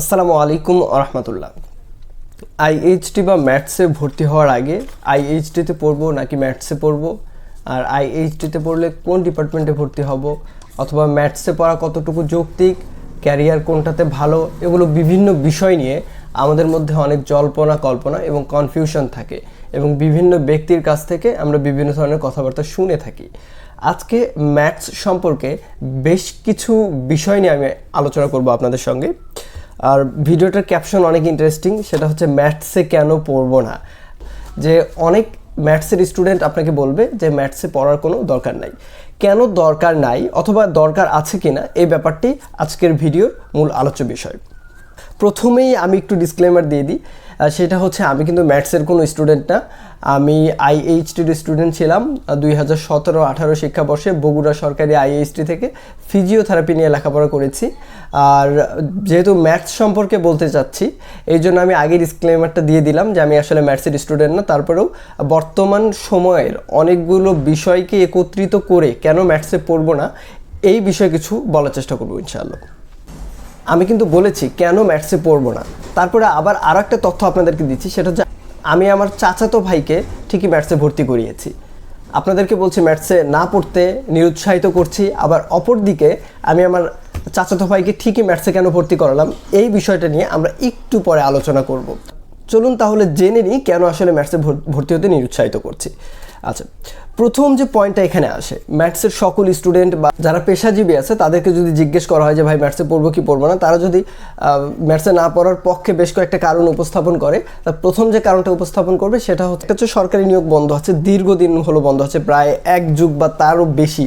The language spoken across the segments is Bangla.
আসসালামু আলাইকুম রহমতুল্লাহ। আইএইচটি বা ম্যাথসে ভর্তি হওয়ার আগে আইএইচটিতে পড়ব নাকি ম্যাথসে পড়ব? আর আইএইচটিতে পড়লে কোন ডিপার্টমেন্টে ভর্তি হব? অথবা ম্যাথসে পড়া কতটুকু যৌক্তিক? ক্যারিয়ার কোনটাতে ভালো? এগুলো বিভিন্ন বিষয় নিয়ে আমাদের মধ্যে অনেক জল্পনা, কল্পনা এবং কনফিউশন থাকে এবং বিভিন্ন ব্যক্তির কাছ থেকে আমরা বিভিন্ন ধরনের কথাবার্তা শুনে থাকি। আজকে ম্যাথস সম্পর্কে বেশ কিছু বিষয় নিয়ে আমি আলোচনা করব আপনাদের সঙ্গে। আর ভিডিওটার ক্যাপশন অনেক ইন্টারেস্টিং সেটা হচ্ছে, ম্যাথসে কেন পড়ব না? যে অনেক ম্যাথসের স্টুডেন্ট আপনাকে বলবে যে, ম্যাথসে পড়ার কোনো দরকার নাই। কেন দরকার নাই, অথবা দরকার আছে কি না এই ব্যাপারটি আজকের ভিডিওর মূল আলোচ্য বিষয়। প্রথমেই আমি একটু ডিসক্লেমার দিয়ে দিই সেটা হচ্ছে আমি কিন্তু ম্যাথসের কোনো স্টুডেন্ট না। আমি আইএইচটির স্টুডেন্ট ছিলাম দুই হাজার সতেরো আঠারো শিক্ষাবর্ষে বগুড়া সরকারি আইএইচটি থেকে ফিজিওথেরাপি নিয়ে লেখাপড়া করেছি। আর যেহেতু ম্যাথস সম্পর্কে বলতে চাচ্ছি, এই জন্য আমি আগে ডিসক্লেমারটা দিয়ে দিলাম যে আমি আসলে ম্যাথসের স্টুডেন্ট না। তারপরেও বর্তমান সময়ের অনেকগুলো বিষয়কে একত্রিত করে কেন ম্যাথসে পড়ব না, এই বিষয়ে কিছু বলার চেষ্টা করব ইনশাআল্লাহ। আমি কিন্তু বলেছি, কেন ম্যাথসে পড়ব না? তারপরে আবার আর একটা তথ্য আপনাদেরকে দিচ্ছি, সেটা হচ্ছে আমি আমার চাচাতো ভাইকে ঠিকই ম্যাথসে ভর্তি করিয়েছি। আপনাদেরকে বলছি ম্যাথসে না পড়তে নিরুৎসাহিত করছি, আবার অপর দিকে আমি আমার চাচাতো ভাইকে ঠিকই ম্যাথসে কেন ভর্তি করালাম, এই বিষয়টা নিয়ে আমরা একটু পরে আলোচনা করব। চলুন তাহলে জেনে নিই কেন আসলে ম্যাথসে ভর- ভর্তি হতে নিরুৎসাহিত করছি। আচ্ছা প্রথম যে পয়েন্টটা এখানে আসে ম্যাথসের সকল স্টুডেন্ট বা যারা পেশাজীবী আছে, তাদেরকে যদি জিজ্ঞেস করা হয় যে, ভাই ম্যাথসে পড়ব কি পড়ব না? তারা যদি ম্যাথসে না পড়ার পক্ষে বেশ কয়েকটা কারণ উপস্থাপন করে, তা প্রথম যে কারণটা উপস্থাপন করবে, সেটা হচ্ছে সরকারি নিয়োগ বন্ধ আছে, দীর্ঘদিন হলো বন্ধ আছে, প্রায় এক যুগ বা তারও বেশি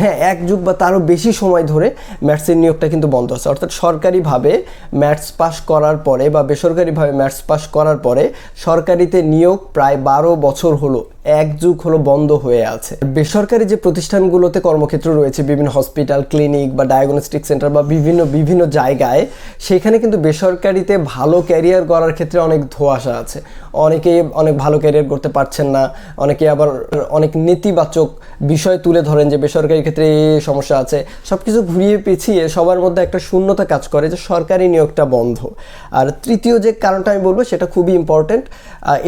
হ্যাঁ এক যুগ বা তারও বেশি সময় ধরে ম্যাথসের নিয়োগটা কিন্তু বন্ধ আছে। অর্থাৎ সরকারিভাবে ম্যাথস পাস করার পরে বা বেসরকারিভাবে ম্যাথস পাস করার পরে সরকারিতে নিয়োগ প্রায় বারো বছর হলো। এক যুগ হলো বন্ধ হয়ে আছে। বেসরকারি যে প্রতিষ্ঠানগুলোতে কর্মক্ষেত্র রয়েছে, বিভিন্ন হসপিটাল, ক্লিনিক বা ডায়াগনস্টিক সেন্টার বা বিভিন্ন বিভিন্ন জায়গায়, সেখানে কিন্তু বেসরকারিতে ভালো ক্যারিয়ার করার ক্ষেত্রে অনেক ধোঁয়াশা আছে। অনেকে অনেক ভালো ক্যারিয়ার করতে পারছেন না, অনেকে আবার অনেক নেতিবাচক বিষয় তুলে ধরেন যে বেসরকারি ক্ষেত্রে সমস্যা আছে। সব কিছু ঘুরিয়ে পেছিয়ে সবার মধ্যে একটা শূন্যতা কাজ করে যে সরকারি নিয়োগটা বন্ধ। আর তৃতীয় যে কারণটা আমি বলব, সেটা খুবই ইম্পর্ট্যান্ট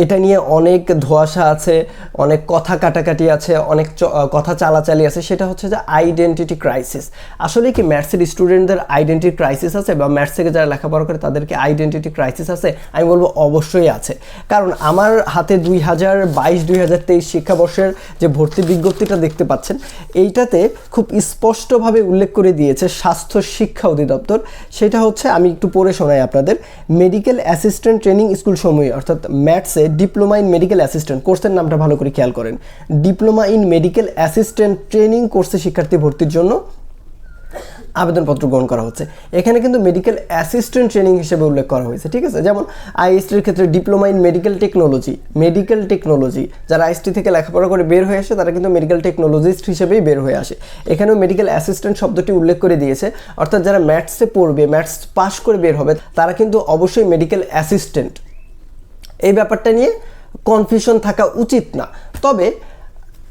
এটা নিয়ে অনেক ধোঁয়াশা আছে। অনেক কথা কাটাকাটি আছে, অনেক কথা চালাচালি আছে, সেটা হচ্ছে যে আইডেন্টিটি ক্রাইসিস আসলে কি ম্যাথসের স্টুডেন্টদের আইডেন্টিটি ক্রাইসিস আছে বা ম্যাথস থেকে যারা লেখাপড়া করে তাদেরকে আইডেন্টিটি ক্রাইসিস আছে? আমি বলব অবশ্যই আছে। কারণ আমার হাতে দুই হাজার বাইশ, দুই হাজার তেইশ শিক্ষাবর্ষের যে ভর্তি বিজ্ঞপ্তিটা দেখতে পাচ্ছেন, এইটাতে খুব স্পষ্টভাবে উল্লেখ করে দিয়েছে স্বাস্থ্য শিক্ষা অধিদপ্তর। সেটা হচ্ছে আমি একটু পড়ে শোনাই আপনাদের। মেডিকেল অ্যাসিস্ট্যান্ট ট্রেনিং স্কুল সমূহে অর্থাৎ ম্যাথসে ডিপ্লোমা ইন মেডিকেল অ্যাসিস্ট্যান্ট কোর্সের নামটা ভালো করে খেয়াল করেন। Diploma in medical assistant training কোর্সে শিক্ষার্থী ভর্তির জন্য আবেদনপত্র গ্রহণ করা হচ্ছে। এখানে কিন্তু মেডিকেল অ্যাসিস্ট্যান্ট ট্রেনিং হিসেবে উল্লেখ করা হয়েছে, ঠিক আছে? যেমন আইএসটির ক্ষেত্রে diploma in medical technology medical technology, যারা আইএসটি থেকে লেখাপড়া করে বের হয়ে আসে, তারা কিন্তু মেডিকেল টেকনোলজিস্ট হিসেবেই বের হয়ে আসে। এখানেও মেডিকেল অ্যাসিস্ট্যান্ট শব্দটি উল্লেখ করে দিয়েছে, অর্থাৎ যারা ম্যাথসে পড়বে, ম্যাথস পাশ করে বের হবে, তারা কিন্তু অবশ্যই মেডিকেল অ্যাসিস্ট্যান্ট। এই ব্যাপারটা নিয়ে কনফিউশন থাকা উচিত না। তবে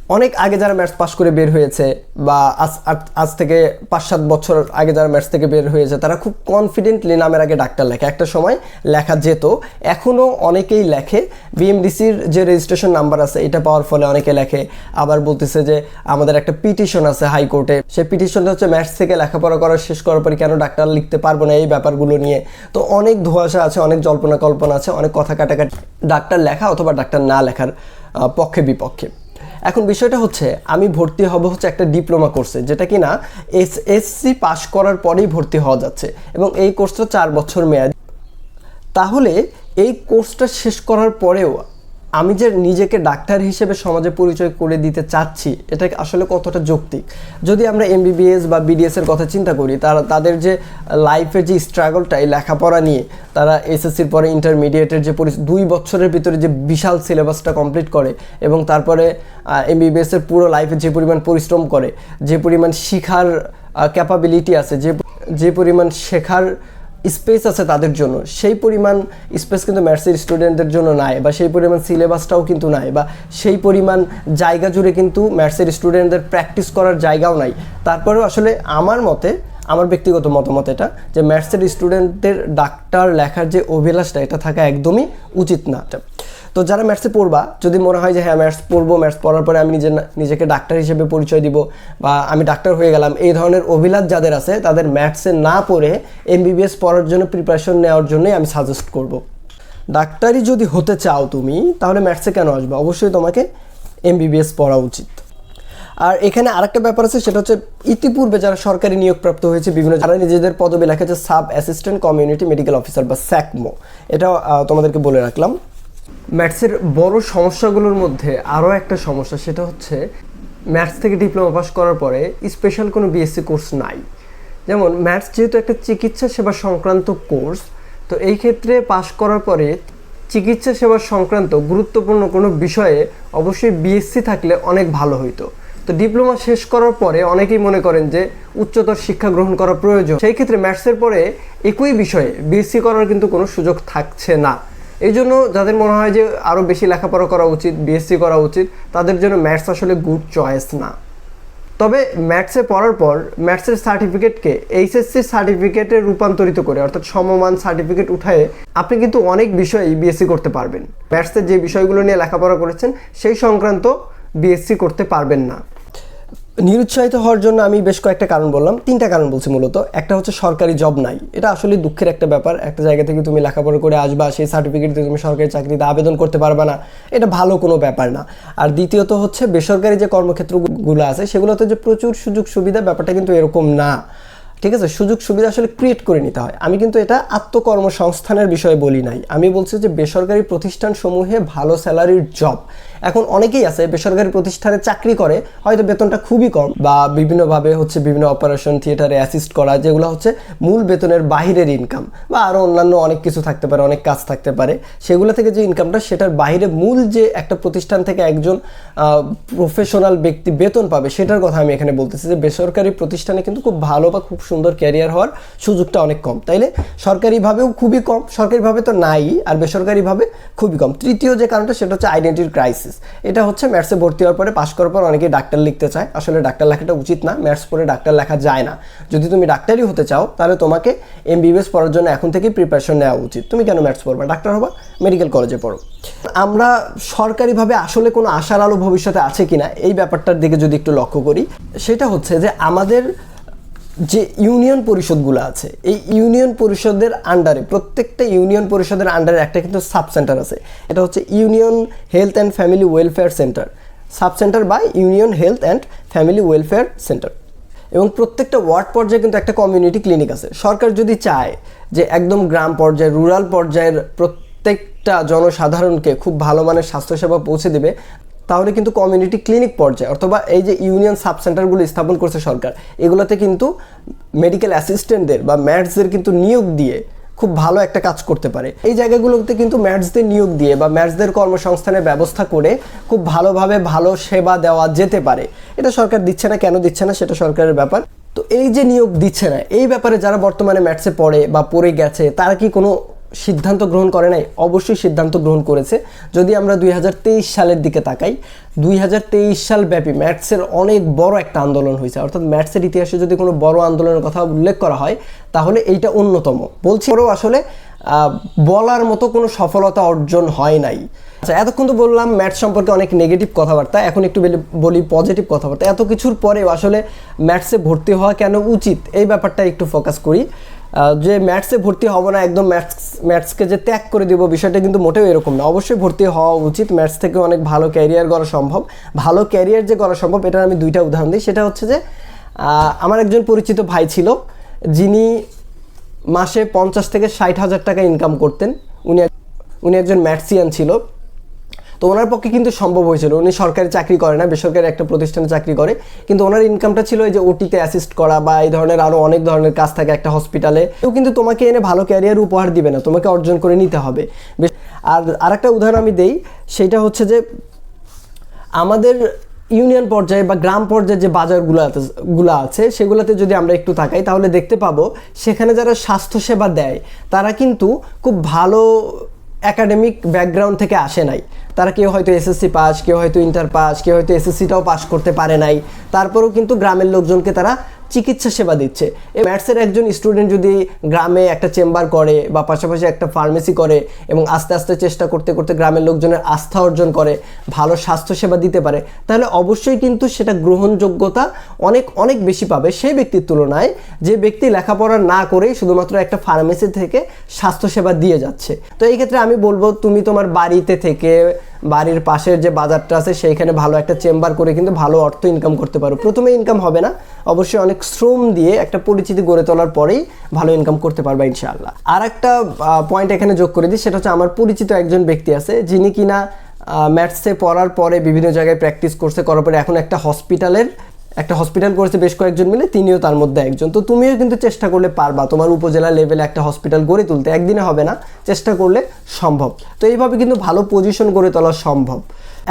অনেক আগে যারা ম্যাথস পাস করে বের হয়েছে বা আজ আজ- থেকে পাঁচ, সাত বছর আগে যারা ম্যাথস থেকে বের হয়েছে, তারা খুব কনফিডেন্টলি নামের আগে ডাক্তার লেখে। একটা সময় লেখা যেত এখনও অনেকেই লেখে। বিএমডিসির যে রেজিস্ট্রেশন নাম্বার আছে, এটা পাওয়ার ফলে অনেকে লেখে। আবার বলতেছে যে, আমাদের একটা পিটিশন আছে হাইকোর্টে। সেই পিটিশনটা হচ্ছে ম্যাথস থেকে লেখাপড়া করা শেষ করার পরে কেন ডাক্তার লিখতে পারব না এই ব্যাপারগুলো নিয়ে? তো অনেক ধোঁয়াশা আছে, অনেক জল্পনা কল্পনা আছে, অনেক কথা কাটাকাটি। ডাক্তার লেখা অথবা ডাক্তার না লেখার পক্ষে বিপক্ষে এখন বিষয়টা হচ্ছে, আমি ভর্তি হব হচ্ছে একটা ডিপ্লোমা কোর্সে, যেটা কিনা এস এসসি পাস করার পরেই ভর্তি হওয়া যাচ্ছে এবং এই কোর্সটা চার বছর মেয়াদ। তাহলে এই কোর্সটা শেষ করার পরেও আমি যে নিজেকে ডাক্তার হিসেবে সমাজে পরিচয় করে দিতে চাচ্ছি, এটা আসলে কতটা যৌক্তিক? যদি আমরা এমবিবিএস বা বিডিএস এর কথা চিন্তা করি, তারা, তাদের যে লাইফের যে স্ট্রাগলটা এই লেখাপড়া নিয়ে, তারা এসএসসির পরে ইন্টারমিডিয়েটের যে দুই বছরের ভিতরে যে বিশাল সিলেবাসটা কমপ্লিট করে এবং তারপরে এমবিবিএস এর পুরো লাইফে যে পরিমাণ পরিশ্রম করে, যে পরিমাণ শিখার ক্যাপাবিলিটি আছে, যে যে পরিমাণ শেখার স্পেস আছে তাদের জন্য। সেই পরিমাণ স্পেস কিন্তু ম্যাথসের স্টুডেন্টদের জন্য নাই বা সেই পরিমাণ সিলেবাসটাও কিন্তু নাই বা সেই পরিমাণ জায়গা জুড়ে কিন্তু ম্যাথসের স্টুডেন্টদের প্র্যাকটিস করার জায়গাও নাই। তারপরেও আসলে আমার মতে, আমার ব্যক্তিগত মতামত এটা, যে ম্যাথসের স্টুডেন্টদের ডাক্তার লেখার যে অভিলাষটা, এটা থাকা একদমই উচিত না। তো যারা ম্যাথসে পড়বা, যদি মনে হয় যে হ্যাঁ ম্যাথস পড়ব ম্যাথস পড়ার পরে আমি নিজের নিজেকে ডাক্তার হিসেবে পরিচয় দিব বা আমি ডাক্তার হয়ে গেলাম, এই ধরনের অভিলাষ যাদের আছে, তাদের ম্যাথসে না পড়ে এমবিবিএস পড়ার জন্য প্রিপারেশন নেওয়ার জন্যই আমি সাজেস্ট করব। ডাক্তারি যদি হতে চাও তুমি, তাহলে ম্যাথসে কেন আসবে? অবশ্যই তোমাকে এমবিবিএস পড়া উচিত। আর এখানে আরেকটা ব্যাপার আছে, সেটা হচ্ছে ইতিপূর্বে যারা সরকারি নিয়োগপ্রাপ্ত হয়েছে, বিভিন্ন যারা নিজেদের পদবি লেখা আছে sub assistant community medical officer বা স্যাকমো এটা তোমাদেরকে বলে রাখলাম। ম্যাথসের বড় সমস্যাগুলোর মধ্যে আরও একটা সমস্যা, সেটা হচ্ছে ম্যাথস থেকে ডিপ্লোমা পাস করার পরে স্পেশাল কোনো বিএসসি কোর্স নাই। যেমন ম্যাথস যেহেতু একটা চিকিৎসা সেবা সংক্রান্ত কোর্স, তো এই ক্ষেত্রে পাশ করার পরে চিকিৎসা সেবা সংক্রান্ত গুরুত্বপূর্ণ কোনো বিষয়ে অবশ্যই বিএসসি থাকলে অনেক ভালো হইতো। তো ডিপ্লোমা শেষ করার পরে অনেকেই মনে করেন যে উচ্চতর শিক্ষা গ্রহণ করা প্রয়োজন। সেই ক্ষেত্রে ম্যাথসের পরে একই বিষয়ে বিএসসি করার কিন্তু কোনো সুযোগ থাকছে না। এই জন্য যাদের মনে হয় যে আরও বেশি লেখাপড়া করা উচিত বিএসসি করা উচিত, তাদের জন্য ম্যাথস আসলে গুড চয়েস না। তবে ম্যাথসে পড়ার পর ম্যাথসের সার্টিফিকেটকে এইচএসসি সার্টিফিকেটে রূপান্তরিত করে, অর্থাৎ সমমান সার্টিফিকেট উঠায়ে আপনি কিন্তু অনেক বিষয়ে বিএসসি করতে পারবেন। ম্যাথসের যে বিষয়গুলো নিয়ে লেখাপড়া করেছেন, সেই সংক্রান্ত বিএসসি করতে পারবেন না। নিরুৎসাহিত হওয়ার জন্য আমি বেশ কয়েকটা কারণ বললাম, তিনটা কারণ বলছি মূলত। একটা হচ্ছে সরকারি জব নাই। এটা আসলে দুঃখের একটা ব্যাপার। একটা জায়গা থেকে তুমি লেখাপড়া করে আসবা, সেই সার্টিফিকেট দিয়ে তুমি সরকারি চাকরিতে আবেদন করতে পারবে না। এটা ভালো কোনো ব্যাপার না। আর দ্বিতীয়ত হচ্ছে বেসরকারি যে কর্মক্ষেত্রগুলো আছে, সেগুলোতে যে প্রচুর সুযোগ সুবিধা ব্যাপারটা কিন্তু এরকম না। ঠিক আছে, সুযোগ সুবিধা আসলে ক্রিয়েট করে নিতে হয়। আমি কিন্তু এটা আত্মকর্মসংস্থানের বিষয়ে বলি নাই। আমি বলছি যে বেসরকারি প্রতিষ্ঠান সমূহে ভালো স্যালারির জব এখন অনেকেই আছে, বেসরকারি প্রতিষ্ঠানে চাকরি করে, হয়তো বেতনটা খুবই কম বা বিভিন্নভাবে হচ্ছে বিভিন্ন অপারেশন থিয়েটারে অ্যাসিস্ট করা, যেগুলো হচ্ছে মূল বেতনের বাহিরের ইনকাম বা আরও অন্যান্য অনেক কিছু থাকতে পারে, অনেক কাজ থাকতে পারে। সেগুলো থেকে যে ইনকামটা সেটার বাইরে মূল যে একটা প্রতিষ্ঠান থেকে একজন প্রফেশনাল ব্যক্তি বেতন পাবে, সেটার কথা আমি এখানে বলতেছি যে বেসরকারি প্রতিষ্ঠানে কিন্তু খুব ভালো বা খুব সুন্দর ক্যারিয়ার হওয়ার সুযোগটা অনেক কম। তাইলে সরকারিভাবেও খুবই কম, সরকারিভাবে তো নাই আর বেসরকারিভাবে খুবই কম। তৃতীয় যে কারণটা সেটা হচ্ছে আইডেন্টিটি ক্রাইসিস এটা হচ্ছে ম্যাথসে ভর্তি হওয়ার পরে পাশ করার পর অনেকে ডাক্তার লিখতে চায়। আসলে ডাক্তার লেখাটা উচিত না ম্যাথস পড়ে ডাক্তার লেখা যায় না। যদি তুমি ডাক্তারই হতে চাও, তাহলে তোমাকে এমবিবিএস পড়ার জন্য এখন থেকেই প্রিপারেশন নেওয়া উচিত। তুমি কেন ম্যাথস পড়বা? ডাক্তার হবা মেডিকেল কলেজে পড়ো। আমরা সরকারিভাবে আসলে কোনো আশার আলো ভবিষ্যতে আছে কিনা, এই ব্যাপারটার দিকে যদি একটু লক্ষ্য করি, সেটা হচ্ছে যে আমাদের যে ইউনিয়ন পরিষদগুলো আছে, এই ইউনিয়ন পরিষদের আন্ডারে প্রত্যেকটা ইউনিয়ন পরিষদের আন্ডারে একটা কিন্তু সাব সেন্টার আছে। এটা হচ্ছে union health and family welfare centre. Sub centre বা union health and family welfare centre. এবং প্রত্যেকটা ওয়ার্ড পর্যায়ে কিন্তু একটা কমিউনিটি ক্লিনিক আছে। সরকার যদি চায় যে একদম গ্রাম পর্যায়ে রুরাল পর্যায়ের প্রত্যেকটা জনসাধারণকে খুব ভালো মানের স্বাস্থ্যসেবা পৌঁছে দেবে তাহলে কিন্তু কমিউনিটি ক্লিনিক পর্যায়ে অথবা এই যে ইউনিয়ন সাব সেন্টারগুলো স্থাপন করছে সরকার, এগুলোতে কিন্তু মেডিকেল অ্যাসিস্ট্যান্টদের বা ম্যাটসদের কিন্তু নিয়োগ দিয়ে খুব ভালো একটা কাজ করতে পারে। এই জায়গাগুলোতে কিন্তু ম্যাটসদের নিয়োগ দিয়ে বা ম্যাটসদের কর্মসংস্থানের ব্যবস্থা করে খুব ভালোভাবে ভালো সেবা দেওয়া যেতে পারে। এটা সরকার দিচ্ছে না, কেন দিচ্ছে না সেটা সরকারের ব্যাপার। তো এই যে নিয়োগ দিচ্ছে না, এই ব্যাপারে যারা বর্তমানে ম্যাটসে পড়ে বা পড়ে গেছে, তারা কি কোনো সিদ্ধান্ত গ্রহণ করে নাই, অবশ্যই সিদ্ধান্ত গ্রহণ করেছে। যদি আমরা দুই হাজার তেইশ সালের দিকে তাকাই, দুই হাজার তেইশ সাল ব্যাপী ম্যাথসের অনেক বড় একটা আন্দোলন হয়েছে। অর্থাৎ ম্যাথসের ইতিহাসে যদি কোনো বড় আন্দোলনের কথা উল্লেখ করা হয়, তাহলে এইটা অন্যতম। বলছি পরেও আসলে বলার মতো কোনো সফলতা অর্জন হয় নাই। আচ্ছা এতক্ষণ তো বললাম ম্যাথস সম্পর্কে অনেক নেগেটিভ কথাবার্তা, এখন একটু বলি পজিটিভ কথাবার্তা। এত কিছুর পরেও আসলে ম্যাথসে ভর্তি হওয়া কেন উচিত? এই ব্যাপারটা একটু ফোকাস করি। যে ম্যাথসে ভর্তি হব না, একদম ম্যাথস ম্যাথসকে যে ত্যাগ করে দিব বিষয়টা কিন্তু মোটেও এরকম না। অবশ্যই ভর্তি হওয়া উচিত ম্যাথস থেকে অনেক ভালো ক্যারিয়ার গড়া সম্ভব। ভালো ক্যারিয়ার যে গড়া সম্ভব, এটার আমি দুইটা উদাহরণ দিই। সেটা হচ্ছে যে আমার একজন পরিচিত ভাই ছিল, যিনি মাসে পঞ্চাশ থেকে ষাট হাজার টাকা ইনকাম করতেন। উনি উনি একজন ম্যাথসিয়ান ছিল। তো ওনার পক্ষে কিন্তু সম্ভব হয়েছিল। উনি সরকারি চাকরি করে না, বেসরকারি একটা প্রতিষ্ঠানে চাকরি করে। কিন্তু ওনার ইনকামটা ছিল এই যে ওটিতে অ্যাসিস্ট করা বা এই ধরনের আরও অনেক ধরনের কাজ থাকে একটা হসপিটালে কেউ কিন্তু তোমাকে এনে ভালো ক্যারিয়ার উপহার দিবে না, তোমাকে অর্জন করে নিতে হবে। আর আরেকটা উদাহরণ আমি দেই, সেটা হচ্ছে যে আমাদের ইউনিয়ন পর্যায়ে বা গ্রাম পর্যায়ে যে বাজারগুলো গুলো আছে, সেগুলোতে যদি আমরা একটু তাকাই, তাহলে দেখতে পাবো, সেখানে যারা স্বাস্থ্যসেবা দেয়, তারা কিন্তু খুব ভালো একাডেমিক ব্যাকগ্রাউন্ড থেকে আসে নাই। তারা কেউ হয়তো এসএসসি পাস কেউ হয়তো ইন্টার পাস কেউ হয়তো এসএসসিটাও পাস করতে পারে নাই। তারপরেও কিন্তু গ্রামের লোকজনকে তারা চিকিৎসা সেবা দিচ্ছে। এই ম্যাথসের একজন স্টুডেন্ট যদি গ্রামে একটা চেম্বার করে বা পাশাপাশি একটা ফার্মেসি করে এবং আস্তে আস্তে চেষ্টা করতে করতে গ্রামের লোকজনের আস্থা অর্জন করে, ভালো স্বাস্থ্যসেবা দিতে পারে, তাহলে অবশ্যই কিন্তু সেটা গ্রহণযোগ্যতা অনেক অনেক বেশি পাবে সেই ব্যক্তির তুলনায় যে ব্যক্তি লেখাপড়া না করেই শুধুমাত্র একটা ফার্মেসি থেকে স্বাস্থ্যসেবা দিয়ে যাচ্ছে। তো এই ক্ষেত্রে আমি বলব, তুমি তোমার বাড়িতে থেকে বাড়ির পাশের যে বাজারটা আছে, সেইখানে ভালো একটা চেম্বার করে কিন্তু ভালো অর্থ ইনকাম করতে পারো। প্রথমে ইনকাম হবে না, অবশ্যই অনেক শ্রম দিয়ে একটা পরিচিতি গড়ে তোলার পরেই ভালো ইনকাম করতে পারবে ইনশাআল্লাহ। আর একটা পয়েন্ট এখানে যোগ করে দিই, সেটা হচ্ছে আমার পরিচিত একজন ব্যক্তি আছে, যিনি কিনা ম্যাথসে পড়ার পরে বিভিন্ন জায়গায় প্র্যাকটিস করছে, করার পরে এখন একটা হসপিটালের একটা হসপিটাল করেছে বেশ কয়েকজন মিলে, তিনিও তার মধ্যে একজন। তো তুমিও কিন্তু চেষ্টা করলে পারবা। তোমার উপজেলা লেভেলে একটা হসপিটাল গড়ে তুলতে। একদিনে হবে না, চেষ্টা করলে সম্ভব। তো এইভাবে কিন্তু ভালো পজিশন গড়ে তোলা সম্ভব।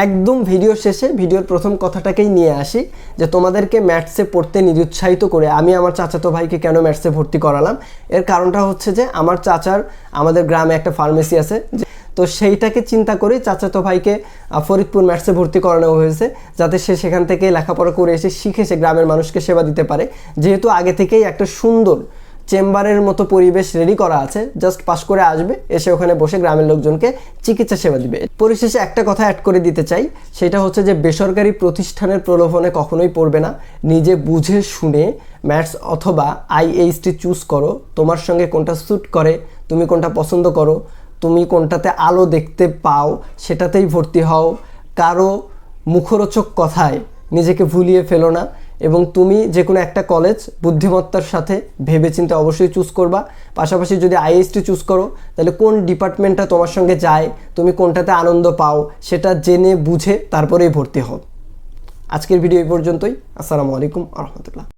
একদম ভিডিও শেষে ভিডিওর প্রথম কথাটাকেই নিয়ে আসি যে তোমাদেরকে ম্যাথসে পড়তে নিরুৎসাহিত করে আমি আমার চাচাতো ভাইকে কেন ম্যাথসে ভর্তি করালাম? এর কারণটা হচ্ছে যে আমার চাচার, আমাদের গ্রামে একটা ফার্মেসি আছে, যে তো সেইটাকে চিন্তা করে চাচাতো ভাইকে ফরিদপুর ম্যাটসে ভর্তি করানো হয়েছে, যাতে সে সেখান থেকে লেখাপড়া করে এসে শিখে সে গ্রামের মানুষকে সেবা দিতে পারে। যেহেতু আগে থেকেই একটা সুন্দর চেম্বারের মতো পরিবেশ রেডি করা আছে জাস্ট পাস করে আসবে, এসে ওখানে বসে গ্রামের লোকজনকে চিকিৎসা সেবা দিবে। পরিশেষে একটা কথা অ্যাড করে দিতে চাই, সেটা হচ্ছে যে বেসরকারি প্রতিষ্ঠানের প্রলোভনে কখনোই পড়বে না। নিজে বুঝে শুনে ম্যাথস অথবা আইএইচটি চুজ করো, তোমার সঙ্গে কোনটা স্যুট করে, তুমি কোনটা পছন্দ করো তুমি কোনটাতে আলো দেখতে পাও, সেটাতেই ভর্তি হও। কারও মুখরোচক কথায় নিজেকে ভুলিয়ে ফেলো না এবং তুমি যে কোনো একটা কলেজ বুদ্ধিমত্তার সাথে ভেবেচিন্তে অবশ্যই চুজ করবা। পাশাপাশি যদি আইএসটি চুজ করো, তাহলে কোন ডিপার্টমেন্টটা তোমার সঙ্গে যায়, তুমি কোনটাতে আনন্দ পাও, সেটা জেনে বুঝে তারপরেই ভর্তি হও। আজকের ভিডিও এই পর্যন্তই। আসসালামু আলাইকুম আহমতুল্লাহ